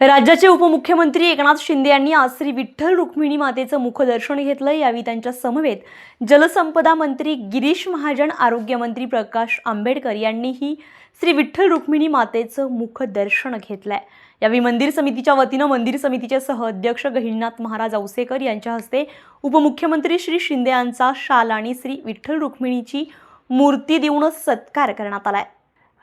राज्याचे उपमुख्यमंत्री एकनाथ शिंदे यांनी आज श्री विठ्ठल रुक्मिणी मातेचं मुखदर्शन घेतलं. यावेळी त्यांच्या समवेत जलसंपदा मंत्री गिरीश महाजन आरोग्यमंत्री प्रकाश आंबेडकर यांनीही श्री विठ्ठल रुक्मिणी मातेचं मुखदर्शन घेतलंय. यावेळी मंदिर समितीच्या वतीनं मंदिर समितीचे सह अध्यक्ष गहिनीनाथ महाराज औसेकर यांच्या हस्ते उपमुख्यमंत्री श्री शिंदे यांचा शाल आणि श्री विठ्ठल रुक्मिणीची मूर्ती देऊन सत्कार करण्यात आलाय.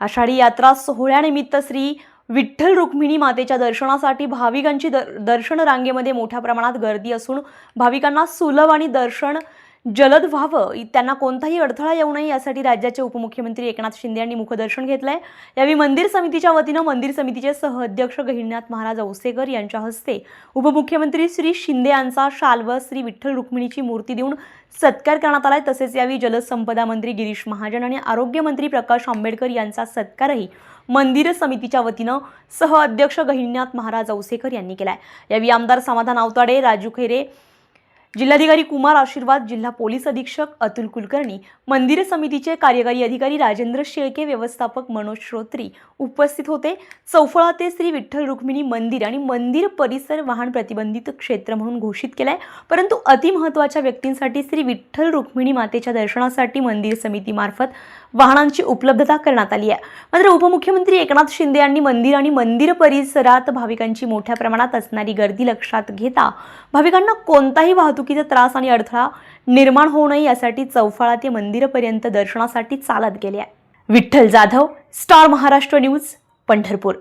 आषाढी यात्रा सोहळ्यानिमित्त श्री विठ्ठल रुक्मिणी मातेच्या दर्शनासाठी भाविकांची दर दर्शन रांगेमध्ये मोठ्या प्रमाणात गर्दी असून भाविकांना सुलभ आणि दर्शन जलद व्हावं त्यांना कोणताही अडथळा येऊ नये यासाठी राज्याचे उपमुख्यमंत्री एकनाथ शिंदे यांनी मुखदर्शन घेतलं आहे यावेळी मंदिर समितीच्या वतीनं मंदिर समितीचे सह अध्यक्ष गहिनीनाथ महाराज औसेकर यांच्या हस्ते उपमुख्यमंत्री श्री शिंदे यांचा शाल व श्री विठ्ठल रुक्मिणीची मूर्ती देऊन सत्कार करण्यात आलाय. तसेच यावेळी जलसंपदा मंत्री गिरीश महाजन आणि आरोग्यमंत्री प्रकाश आंबेडकर यांचा सत्कारही मंदिर समितीच्या वतीनं सह अध्यक्ष गहिनीनाथ महाराज औसेकर यांनी केलाय. यावेळी आमदार समाधान आवताडे राजू खैरे जिल्हाधिकारी कुमार आशीर्वाद जिल्हा पोलीस अधीक्षक अतुल कुलकर्णी मंदिर समितीचे कार्यकारी अधिकारी राजेंद्र शेळके व्यवस्थापक मनोज श्रोत्री उपस्थित होते. चौफळा ते श्री विठ्ठल रुक्मिणी मंदिर आणि मंदिर परिसर वाहन प्रतिबंधित क्षेत्र म्हणून घोषित केलाय. परंतु अतिमहत्वाच्या व्यक्तींसाठी श्री विठ्ठल रुक्मिणी मातेच्या दर्शनासाठी मंदिर समितीमार्फत वाहनांची उपलब्धता करण्यात आली आहे. मात्र उपमुख्यमंत्री एकनाथ शिंदे यांनी मंदिर आणि मंदिर परिसरात भाविकांची मोठ्या प्रमाणात असणारी गर्दी लक्षात घेता भाविकांना कोणताही वाहतूक वाहतुकीचा त्रास आणि अडथळा निर्माण होऊ नये यासाठी चौफाळा ते मंदिरपर्यंत दर्शनासाठी चालत गेले आहे. Vitthal Jadhav star Maharashtra news Pandharpur.